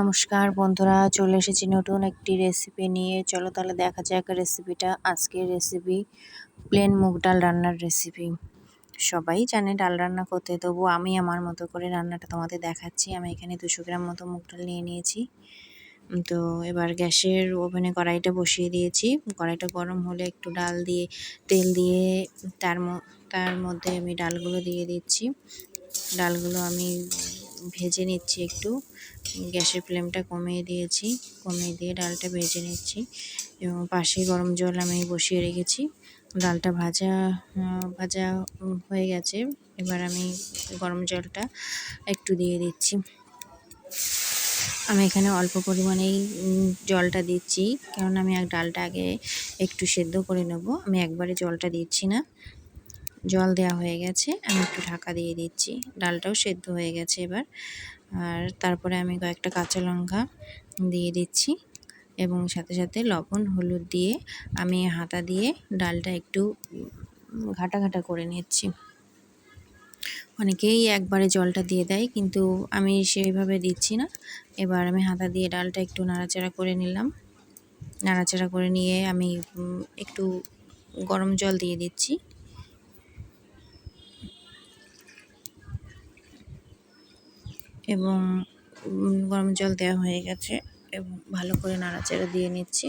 নমস্কার বন্ধুরা, চলে এসেছি নতুন একটি রেসিপি নিয়ে। চলো তাহলে দেখা যাক রেসিপিটা আজকের রেসিপি প্লেন মুগ ডাল রান্নার রেসিপি সবাই জানে ডাল রান্না করতে, তবু আমি আমার মতো করে রান্নাটা তোমাদের দেখাচ্ছি। আমি এখানে দুশো গ্রাম মতো মুগ ডাল নিয়ে নিয়েছি। তো এবার গ্যাসের ওভেনে কড়াইটা বসিয়ে দিয়েছি। কড়াইটা গরম হলে একটু ডাল দিয়ে, তেল দিয়ে তার তার মধ্যে আমি ডালগুলো দিয়ে দিচ্ছি। ডালগুলো আমি ভেজে নিচ্ছি একটু। গ্যাসের ফ্লেমটা কমিয়ে দিয়েছি। কমিয়ে দিয়ে ডালটা ভেজে নিচ্ছি এবং পাশে গরম জল আমি বসিয়ে রেখেছি। ডালটা ভাজা ভাজা হয়ে গেছে। এবার আমি গরম জলটা একটু দিয়ে দিচ্ছি। আমি এখানে অল্প পরিমাণেই জলটা দিচ্ছি। কারণ আমি এক ডালটা আগে একটু সেদ্ধ করে নেব। আমি একবারে জলটা দিচ্ছি না। জল দেওয়া হয়ে গেছে। আমি একটু ঢাকা দিয়ে দিচ্ছি। ডালটাও সেদ্ধ হয়ে গেছে এবার। আর তারপরে আমি কয়েকটা কাঁচা লঙ্কা দিয়ে দিচ্ছি এবং সাথে সাথে লবণ, হলুদ দিয়ে আমি হাতা দিয়ে ডালটা একটু ঘাটা ঘাটা করে নিচ্ছি। অনেকেই একবারে জলটা দিয়ে দেয় কিন্তু আমি সেইভাবে দিচ্ছি না। এবার আমি হাতা দিয়ে ডালটা একটু নাড়াচাড়া করে নিলাম। নাড়াচাড়া করে নিয়ে আমি একটু গরম জল দিয়ে দিচ্ছি। এবং গরম জল দেওয়া হয়ে গেছে এবং ভালো করে নাড়াচাড়া দিয়ে নিচ্ছি।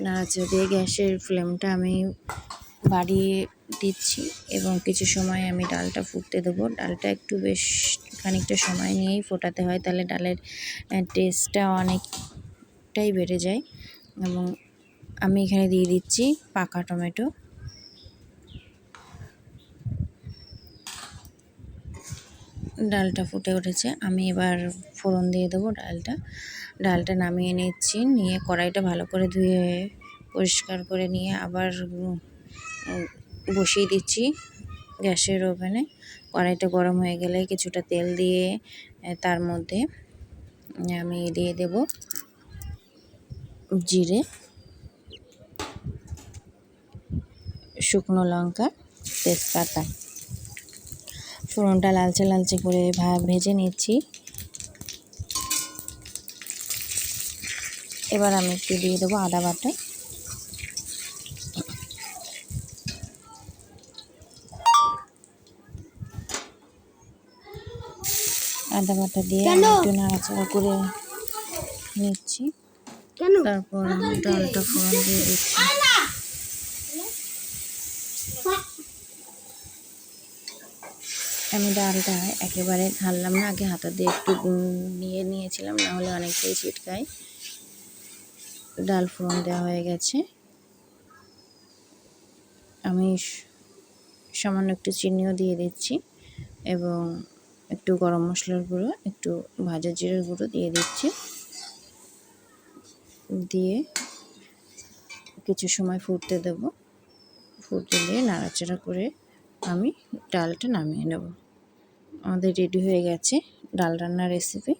নাড়াচাড়া দিয়ে গ্যাসের ফ্লেমটা আমি বাড়িয়ে দিচ্ছি এবং কিছু সময় আমি ডালটা ফুটতে দেবো। ডালটা একটু বেশ খানিকটা সময় নিয়েই ফোটাতে হয়, তাহলে ডালের টেস্টটা অনেকটাই বেড়ে যায়। এবং আমি এখানে দিয়ে দিচ্ছি পাকা টমেটো। ডালটা ফুটে উঠেছে। আমি এবার ফোড়ন দিয়ে দেবো ডালটা। ডালটা নামিয়ে নিচ্ছি, নিয়ে কড়াইটা ভালো করে ধুয়ে পরিষ্কার করে নিয়ে আবার বসিয়ে দিচ্ছি গ্যাসের ওভেনে। কড়াইটা গরম হয়ে গেলে কিছুটা তেল দিয়ে তার মধ্যে আমি দিয়ে দেব জিরে, শুকনো লঙ্কা, তেজপাতা। ফোড়নটা লালচে লালচে করে ভেজে নিচ্ছি। এবার আমি একটু দিয়ে দেবো আদা বাটা। আদা বাটা দিয়ে একটু নাড়াচাড়া করে নিচ্ছি। তারপর ডালটা ফোড়ন দিয়ে দিচ্ছি। আমি ডালটা একেবারে ঢাললাম না, আগে হাতা দিয়ে একটু নিয়ে নিয়েছিলাম, না হলে অনেকটাই ছিটকায়। ডাল ফোড়ন দেওয়া হয়ে গেছে। আমি সামান্য একটু চিনিও দিয়ে দিচ্ছি এবং একটু গরম মশলার গুঁড়ো, একটু ভাজা জিরের গুঁড়ো দিয়ে দিচ্ছি। দিয়ে কিছু সময় ফুটতে দেব। ফুটতে দিয়ে নাড়াচাড়া করে আমি ডালটা নামিয়ে নেব। আমাদের রেডি হয়ে গেছে ডাল রান্নার রেসিপি